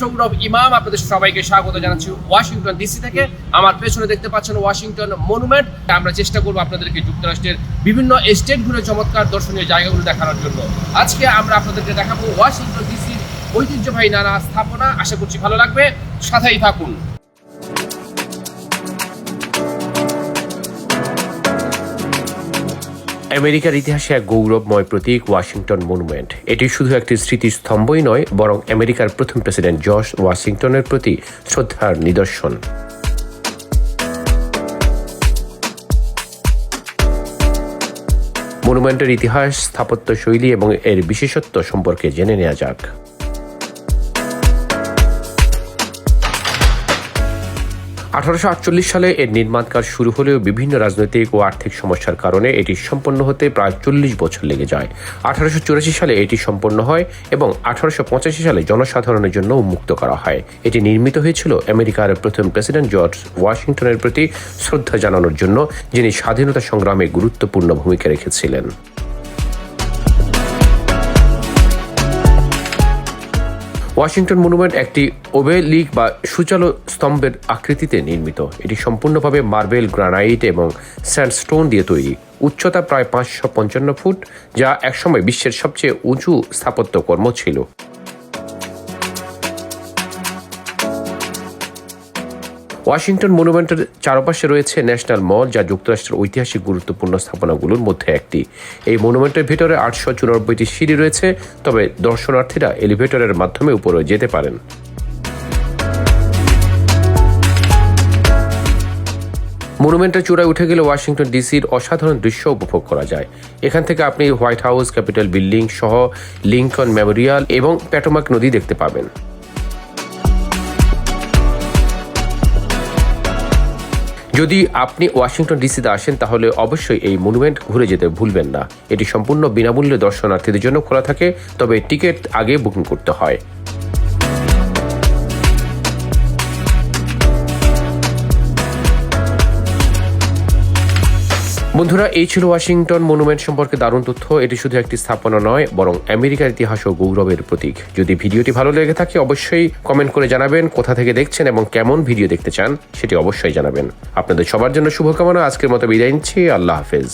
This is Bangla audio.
সৌরভ ইমাম, আপনাদের সবাইকে স্বাগত জানাচ্ছি ওয়াশিংটন ডিসি থেকে। আমার পেছনে দেখতে পাচ্ছেন ওয়াশিংটন মনুমেন্ট। আমরা চেষ্টা করব আপনাদেরকে যুক্তরাষ্ট্রের বিভিন্ন স্টেটগুলো চমৎকার দর্শনীয় জায়গাগুলো দেখানোর জন্য। আজকে আমরা আপনাদেরকে দেখাবো ওয়াশিংটন ডিসির ঐতিহ্যবাহী নানা স্থাপনা। আশা করছি ভালো লাগবে। সাথেই থাকুন। আমেরিকার ইতিহাসে এক গৌরবময় প্রতীক, ওয়াশিংটন মনুমেন্ট। এটি শুধু একটি স্মৃতিস্তম্ভই নয়, বরং আমেরিকার প্রথম প্রেসিডেন্ট জর্জ ওয়াশিংটনের প্রতি শ্রদ্ধার নিদর্শন। মনুমেন্টের ইতিহাস স্থাপত্য শৈলী এবং এর বিশেষত্ব সম্পর্কে জেনে নেওয়া যাক। আঠারোশো আটচল্লিশ সালে এর নির্মাণ কাজ শুরু হলেও বিভিন্ন রাজনৈতিক ও আর্থিক সমস্যার কারণে এটি সম্পন্ন হতে প্রায় চল্লিশ বছর লেগে যায়। আঠারোশো চুরাশি সালে এটি সম্পন্ন হয় এবং আঠারোশো পঁচাশি সালে জনসাধারণের জন্য উন্মুক্ত করা হয়। এটি নির্মিত হয়েছিল আমেরিকার প্রথম প্রেসিডেন্ট জর্জ ওয়াশিংটনের প্রতি শ্রদ্ধা জানানোর জন্য, যিনি স্বাধীনতা সংগ্রামে গুরুত্বপূর্ণ ভূমিকা রেখেছিলেন। ওয়াশিংটন মনুমেন্ট একটি ওবে ওবেলিক বা সুচালো স্তম্ভের আকৃতিতে নির্মিত। এটি সম্পূর্ণভাবে মার্বেল, গ্রানাইট এবং স্যান্ডস্টোন দিয়ে তৈরি। উচ্চতা প্রায় পাঁচশো পঞ্চান্ন ফুট, যা একসময় বিশ্বের সবচেয়ে উঁচু স্থাপত্যকর্ম ছিল। ওয়াশিংটন মনুমেন্টের চারপাশে রয়েছে ন্যাশনাল মল, যা যুক্তরাষ্ট্রের ঐতিহাসিক গুরুত্বপূর্ণ স্থাপনাগুলোর মধ্যে একটি। এই মনুমেন্টের ভিতরে আটশো চুরানব্বইটি সিঁড়ি রয়েছে, তবে দর্শনার্থীরা এলিভেটরের মাধ্যমে উপরে যেতে পারেন। মনুমেন্টের চূড়ায় উঠে গেলে ওয়াশিংটন ডিসির অসাধারণ দৃশ্য উপভোগ করা যায়। এখান থেকে আপনি হোয়াইট হাউস, ক্যাপিটাল বিল্ডিং সহ লিঙ্কন মেমোরিয়াল এবং প্যাটোমাক নদী দেখতে পাবেন। যদি আপনি ওয়াশিংটন ডিসিতে আসেন, তাহলে অবশ্যই এই মনুমেন্ট ঘুরে যেতে ভুলবেন না। এটি সম্পূর্ণ বিনামূল্যে দর্শনার্থীদের জন্য খোলা থাকে, তবে টিকিট আগে বুকিং করতে হয়। বন্ধুরা, এই ছিল ওয়াশিংটন মনুমেন্ট সম্পর্কে দারুণ তথ্য। এটি শুধু একটি স্থাপনা নয়, বরং আমেরিকার ইতিহাস ও গৌরবের প্রতীক। যদি ভিডিওটি ভালো লেগে থাকে, অবশ্যই কমেন্ট করে জানাবেন কোথা থেকে দেখছেন এবং কেমন ভিডিও দেখতে চান, সেটি অবশ্যই জানাবেন। আপনাদের সবার জন্য শুভকামনা। আজকের মতো বিদায় নিচ্ছি। আল্লাহ হাফেজ।